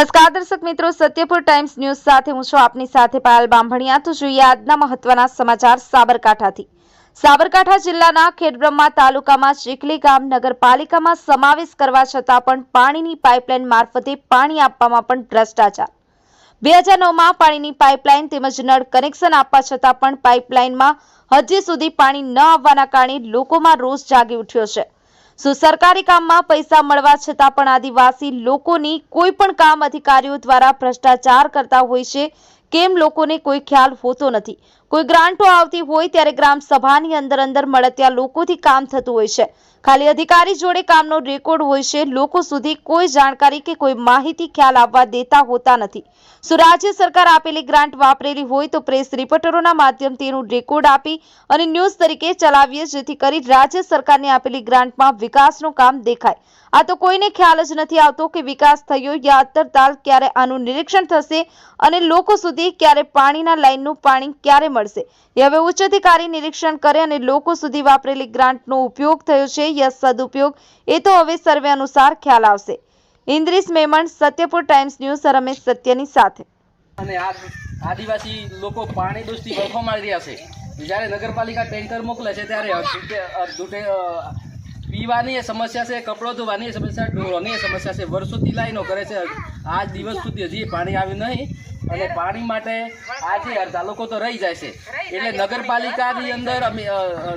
નમસ્કાર, દર્શક મિત્રો. સત્યપુર ટાઈમ્સ ન્યૂઝ સાથે હું છું આપની સાથે પાયલ બાંભણિયા. તો જોઈએ આજના મહત્વના સમાચાર સાબરકાંઠાથી. સાબરકાંઠા જિલ્લાના ખેડબ્રહ્મા તાલુકામાં ચીખલી ગામ નગરપાલિકામાં સમાવેશ કરવા છતાં પણ પાણીની પાઇપલાઇન મારફતે પાણી આપવામાં પણ ભ્રષ્ટાચાર. બે હજાર નવમાં પાણીની પાઇપલાઇન તેમજ નળ કનેક્શન આપવા છતાં પણ પાઇપલાઇનમાં હજી સુધી પાણી ન આવવાના કારણે લોકોમાં રોષ જાગી ઉઠ્યો છે. શું સરકારી કામમાં પૈસા મળવા છતાં પણ આદિવાસી લોકોની કોઈ પણ કામ અધિકારીઓ દ્વારા ભ્રષ્ટાચાર કરતા હોય છે કેમ લોકોને કોઈ ખ્યાલ હોતો નથી? કોઈ ગ્રાન્ટો આવતી હોય ત્યારે ગ્રામ સભાની અંદર અંદર મળતિયા લોકોથી કામ થતું હોય છે. ખાલી અધિકારી જોડે કામનો રેકોર્ડ હોય છે. લોકો સુધી કોઈ જાણકારી કે કોઈ માહિતી ખ્યાલ આવવા દેતા હોતા નથી. શું સરકાર આપેલી ગ્રાન્ટ વાપરેલી હોય તો પ્રેસ રિપોર્ટરોના માધ્યમથી એનું રેકોર્ડ આપી અને ન્યૂઝ તરીકે ચલાવીએ, જેથી કરી રાજ્ય સરકારને આપેલી ગ્રાન્ટમાં વિકાસનું કામ દેખાય. આ તો કોઈને ખ્યાલ જ નથી આવતો કે વિકાસ થયો યા અત્તરતાલ ક્યારે આનું નિરીક્ષણ થશે અને લોકો સુધી ક્યારે પાણીના લાઇનનું પાણી ક્યારે મળશે? એ હવે ઉચ્ચ અધિકારી નિરીક્ષણ કરે અને લોકો સુધી વાપરેલી ગ્રાન્ટનો ઉપયોગ થયો છે યા સદુપયોગ? એ તો હવે સર્વે અનુસાર ખ્યાલ આવશે. ઇન્દ્રિસ મેમણ, સત્યપુર ટાઈમ્સ ન્યૂઝ, રમેશ સત્યની સાથે. અને આદિવાસી લોકો પાણી દોષથી વલખો મારી રહ્યા છે. જ્યારે નગરપાલિકા ટેન્કર મોકલે છે ત્યારે પીવાની સમસ્યા છે, કપડો ધોવાની સમસ્યા ઢોરોની સમસ્યા છે, વર્ષોથી લાઈનો કરે છે આજ દિવસ સુધી હજી પાણી આવ્યું નહીં. અને પાણી માટે આજે અડધા લોકો તો રહી જાય છે. એટલે નગરપાલિકાની અંદર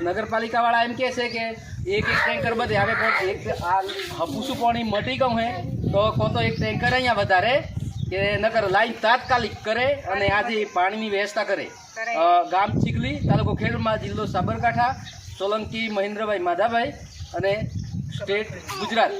નગરપાલિકાવાળા એમ કહે છે કે એક એક ટેન્કર બધે આવે પણ એક આ હપુસું પાણી મટી ગયું હે તો કો તો એક ટેન્કર અહીંયા વધારે કે નગર લાઈન તાત્કાલિક કરે અને આજે પાણીની વ્યવસ્થા કરે. ગામ ચીખલી તાલુકો ખેડમાં જિલ્લો સાબરકાંઠા સોલંકી મહેન્દ્રભાઈ માધાભાઈ અને સ્ટેટ ગુજરાત.